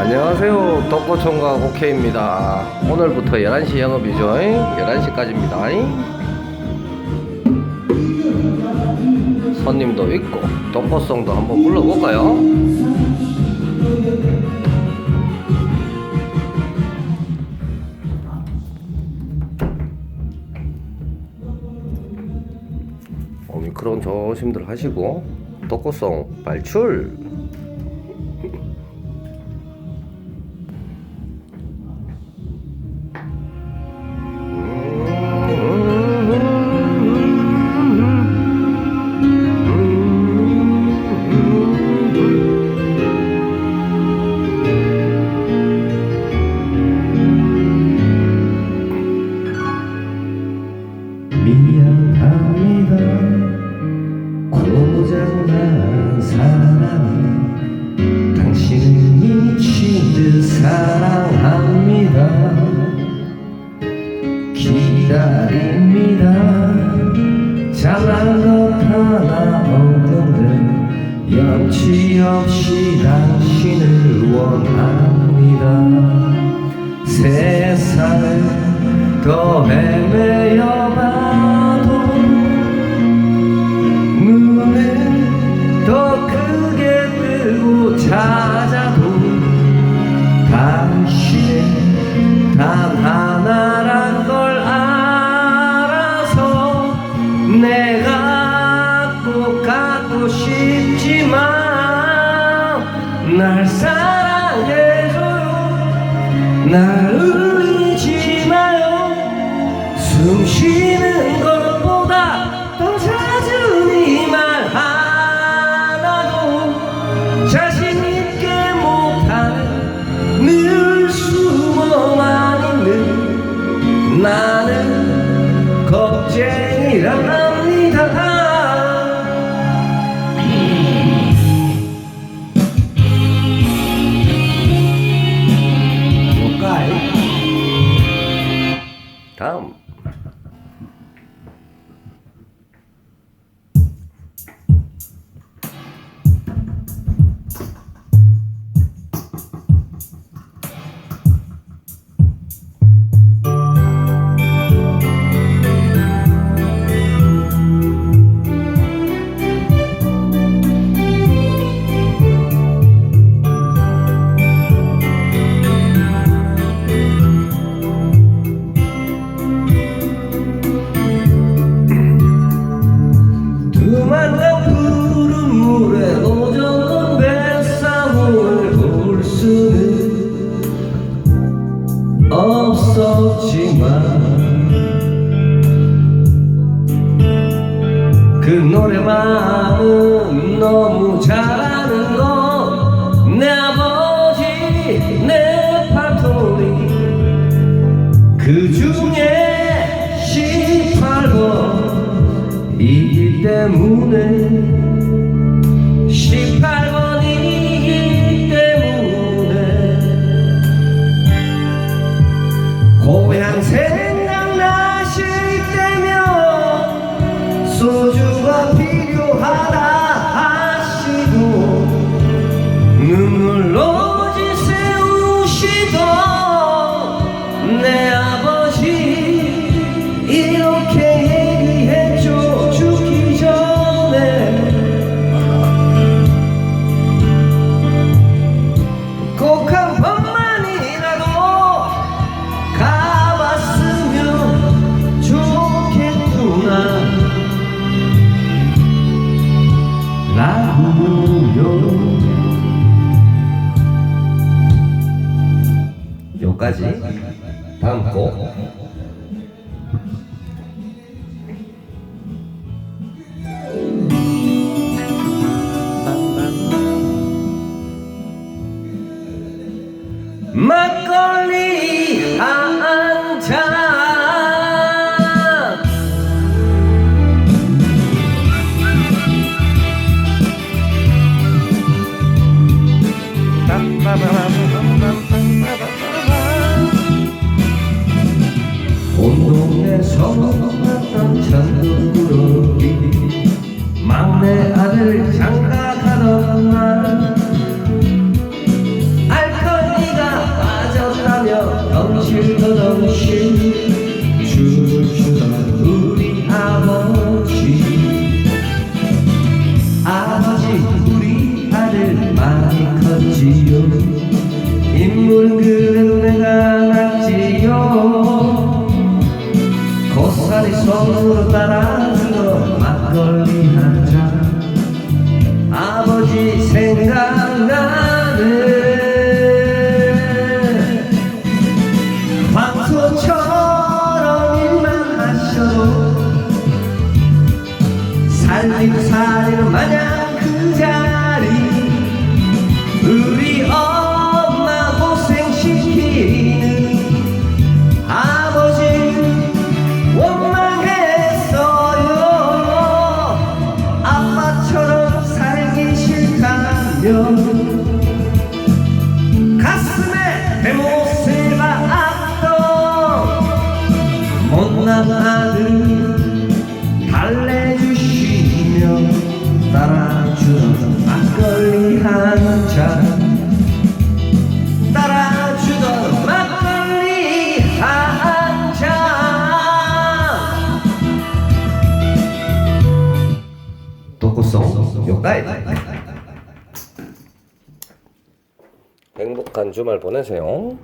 안녕하세요. 덕고총각 오케이입니다. 오늘부터 11시 영업이죠. 11시까지입니다. 손님도 있고, 덕고송도 한번 불러볼까요? 오미크론 조심들 하시고, 덕고송 발출! 미안합니다. 고장난 사랑이 당신은 미친 듯 사랑합니다. 기다립니다. 잘난 것 하나 없는데 염치 없이 당신을 원합니다. 세상을 더헤 갖고 싶지만 날 사랑해줘요 날 울리지 마요. 숨 쉬는 것보다 더 잦은 이말 하나도 자신 있게 못하는 늘 숨어만 있는 나는 겁쟁이란 합 만강 푸른 물에 노젓는 뱃사물을 볼 수는 없었지만 그 노래만은 너무 잘하는 건내 아버지 내 팔토리 그 중에 18번 이 기 때문에 18번이기 때문에 고향 생각나실 때면 소주가 필요하다 하시고 눈물로 라고요 요까지. 살리고 살리는 마냥 그 자리. 우리 엄마 고생시키는 아버지 원망했어요. 아빠처럼 살기 싫다면 가슴에 대못을 박던 못난 아들 한잔. 따라주던 막걸리 한잔. 독고송 요까이. 행복한 주말 보내세요.